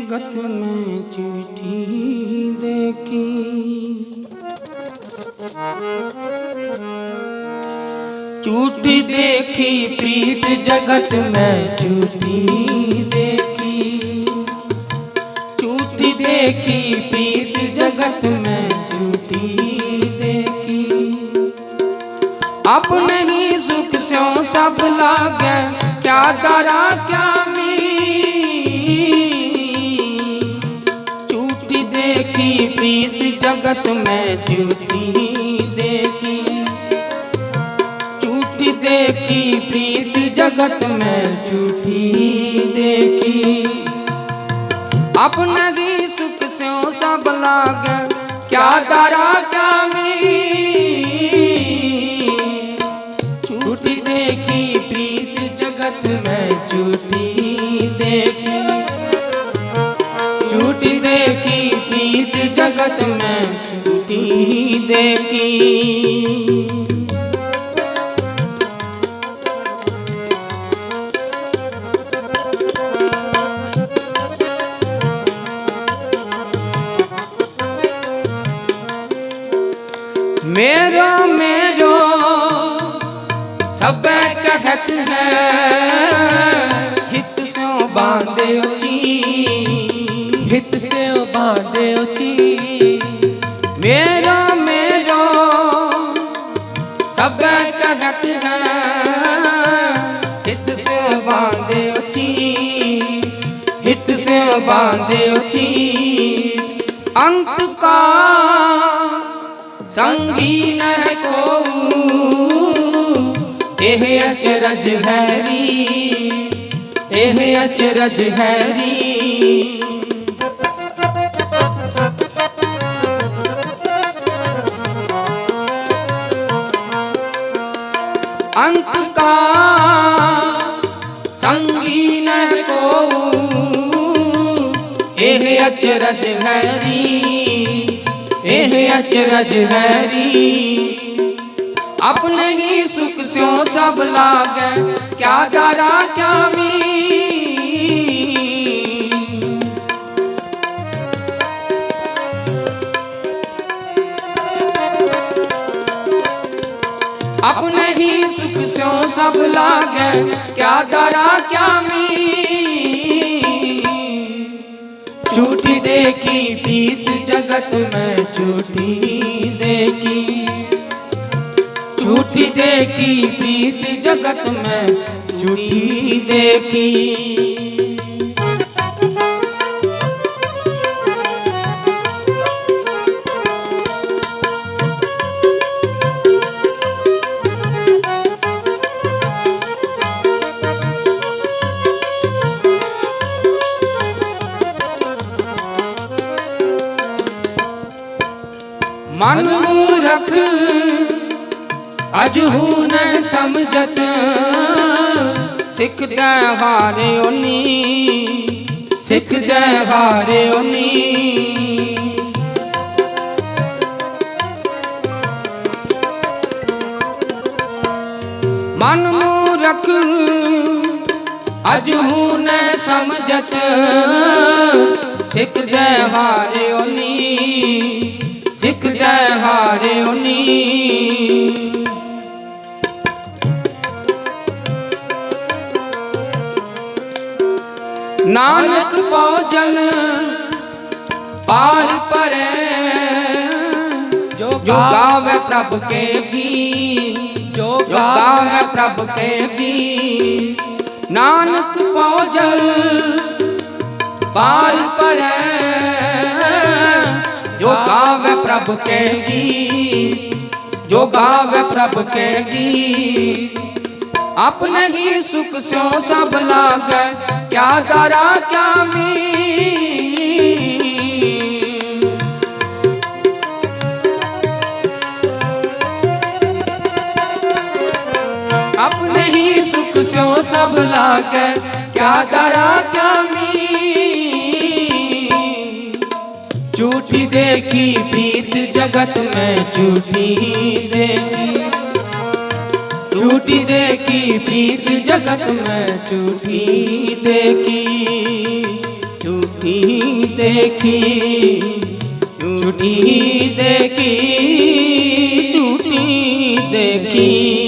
ਜਗਤ ਮੈਂ ਚਿੱਠੀ ਦੇਖੀ। ਝੂਠੀ ਦੇਖੀ, ਪ੍ਰੀਤ ਜਗਤ ਮੈਂ ਝੂਠੀ ਦੇਖੀ। ਝੂਠੀ ਦੇਖੀ, ਪ੍ਰੀਤ ਜਗਤ ਮੈਂ ਝੂਠੀ ਦੇਖੀ। ਆਪਣੇ जगत में झूठी देखी झूठी देखी, प्रीत जगत में झूठी देखी। अपने ही सुख स्यो सब लागे, क्या करा क्या झूठी देखी, प्रीत जगत में झूठी देखी। झूठी देखी, प्रीत जगत में ਕੀ। ਮੇਰਾ ਮੇਰੋ ਸਭੈ ਕਹਤ ਹੈ। ਹਿਤ ਸਿਉ ਬਾਂਧਿਓ ਜੀ। ਹਿਤ ਸਭ ਜਗਤ ਹੈ, ਹਿਤ ਸੇ ਬਾਂਦੇ ਉਚੀ ਹਿਤ ਸੇ ਬਾਂਦੇ ਉਚੀ ਅੰਤ ਕਾ ਸੰਗੀ ਨਹਿ ਕੋ ਇਹ ਅਚਰਜ ਹੈਰੀ ਇਹ ਅਚਰਜ ਹੈਰੀ ਅੰਤ ਕਾ ਸੰਗੀ ਨ ਕੋ ਇਹ ਅਚਰਜ ਹੈਰੀ ਇਹ ਅਚਰਜ ਹੈਰੀ ਆਪਣੇ ਹੀ ਸੁਖ ਸਿਓ ਸਭ ਲਾਗੈ, ਕਿਆ ਡਰਾ ਕਿਆ अपने ही सुख से सब लागे। क्या डरा क्या मी झूठी देखी, प्रीत जगत में झूठी देखी। झूठी देखी, प्रीत जगत में झूठी देखी। ਮਨ ਮੂਰਖ ਅਜਹੂ ਨ ਸਮਝਤ। ਸਿੱਖਦਾ ਹਾਰੇ ਓਨੀ। ਸਿੱਖਦਾ ਹਾਰੇ ਓਨੀ। ਮਨ ਮੂਰਖ ਅਜਹੂ ਨ ਸਮਝਤ। ਸਿੱਖਦਾ ਹਾਰੇ ਓਨੀ। ਸਿੱਖਦਾ ਹਾਰੇ ਓਨੀ। ਨਾਨਕ ਪਹੁੰਚਲ ਪਾਰ ਪਰੇ ਜੋ ਜੋ ਗਾਵੇ ਪ੍ਰਭ ਕੇ ਗੀ ਜੋ ਜੋ ਗਾਵੇ ਪ੍ਰਭ ਕੇ ਗੀ ਨਾਨਕ ਪਹੁੰਚਲ ਪਾਰ ਪਰੇ ਪ੍ਰਭ ਕਹਿੰਦੀ ਜੋ ਗਾਵੇ ਪ੍ਰਭ ਕਹਿੰਦੀ ਆਪਣੇ ਹੀ ਸੁਖ ਸਿਓ ਸਭ ਲਾਗੈ, ਕਿਆ ਕਰਾ, ਕਿਆ ਮੀ। ਆਪਣੇ ਹੀ ਸੁਖ ਸਿਓ ਸਭ ਲਾਗੈ, ਕਿਆ ਕਰਾ, ਕਿਆ झूठी देखी बीत जगत में झूठी देखी। झूठी देखी बीत जगत में झूठी देखी। झूठी देखी झूठी देखी झूठी देखी।